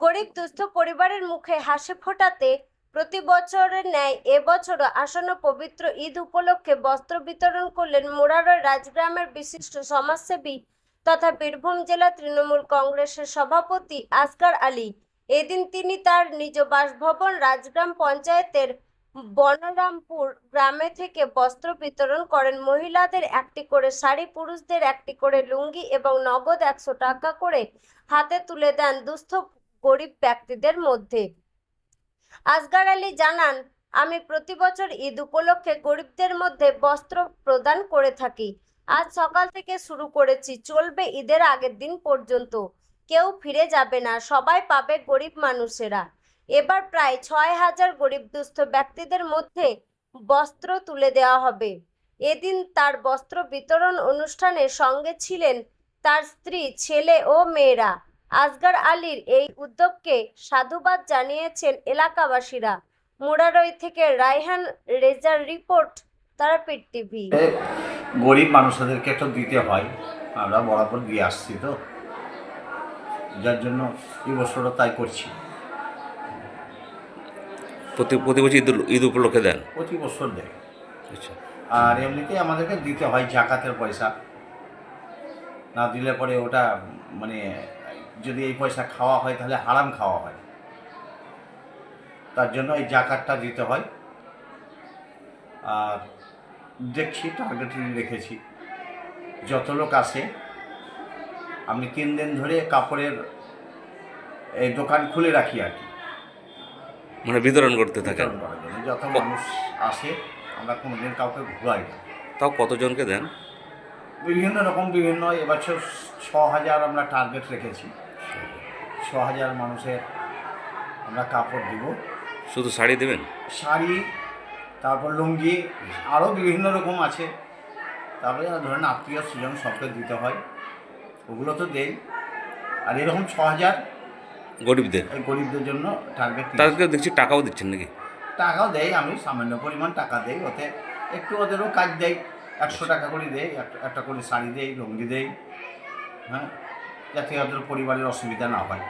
গরিব দুস্থ পরিবারের মুখে হাসি ফোটাতে প্রতি বছরের ন্যায় এবছরও আসন্ন পবিত্র ঈদ উপলক্ষে বস্ত্র বিতরণ করলেন মোরারয় রাজগ্রামের বিশিষ্ট সমাজসেবী তথা বীরভূম জেলা তৃণমূল কংগ্রেসের সভাপতি আসগার আলী। এদিন তিনি তার নিজ বাসভবন রাজগ্রাম পঞ্চায়েতের বনরামপুর গ্রামে থেকে বস্ত্র বিতরণ করেন। মহিলাদের একটি করে শাড়ি, পুরুষদের একটি করে লুঙ্গি এবং নগদ একশো টাকা করে হাতে তুলে দেন দুস্থ গরিব ব্যক্তিদের মধ্যে। আসগার আলী জানান, আমি প্রতি বছর ঈদ উপলক্ষে গরিবদের মধ্যে বস্ত্র প্রদান করে থাকি। আজ সকাল থেকে শুরু করেছি, চলবে ঈদের আগের দিন পর্যন্ত। কেউ ফিরে যাবে না, সবাই পাবে গরিব মানুষেরা। এবার প্রায় ছয় হাজার গরিব দুস্থ ব্যক্তিদের মধ্যে বস্ত্র তুলে দেওয়া হবে। এদিন তার বস্ত্র বিতরণ অনুষ্ঠানে সঙ্গে ছিলেন তার স্ত্রী, ছেলে ও মেয়েরা। আসগার আলীর এই উদ্যোগকে সাধুবাদ জানিয়েছেন এলাকাবাসীরা। মুরারই থেকে রায়হান রেজার রিপোর্ট তারাপীঠ টিভি। গরিব মানুষদেরকে তো দিতে হয় আমরা বরাবর দিয়ে আসছি তো। যার জন্য এই বছরও তাই করছি। প্রতি প্রতি বছর ঈদ ঈদ উপলক্ষে দেন? প্রতি বছর দেয়। আচ্ছা। আর এমনিতেই আমাদেরকে দিতে হয় জাকাতের পয়সা। না দিলে পরে ওটা মানে যদি এই পয়সা খাওয়া হয় তাহলে হারাম খাওয়া হয়। তার জন্য এই জাকাতটা দিতে হয়। আর দেখছি টার্গেট রেখেছি। যত লোক আসে আমি তিন দিন ধরে কাপড়ের এই দোকান খুলে রাখি আর কি। মানে বিতরণ করতে থাকেন? জন্য। যত মানুষ আসে আমরা কোনোদিন কাউকে ঘুরাই না। তাও কতজনকে দেন? বিভিন্ন রকম বিভিন্ন এবছর ছ হাজার আমরা টার্গেট রেখেছি। ছ হাজার মানুষের আমরা কাপড় দিব। শুধু শাড়ি দেবেন? শাড়ি তারপর লুঙ্গি আরও বিভিন্ন রকম আছে। তারপরে ধরেন আত্মীয় স্বজন সবকে দিতে হয় ওগুলো তো দেই। আর এরকম ছ হাজার গরিবদের গরিবদের জন্য টার্গেট তাদেরকে দেখছি টাকাও দিচ্ছেন নাকি? টাকাও দেয় আমি সামান্য পরিমাণ টাকা দেই ওতে একটু ওদেরও কাজ দেয় একশো টাকা করে দেয় একটা একটা করে শাড়ি দেয় লুঙ্গি দেয় হ্যাঁ। যাতে ওদের পরিবারের অসুবিধা না হয়।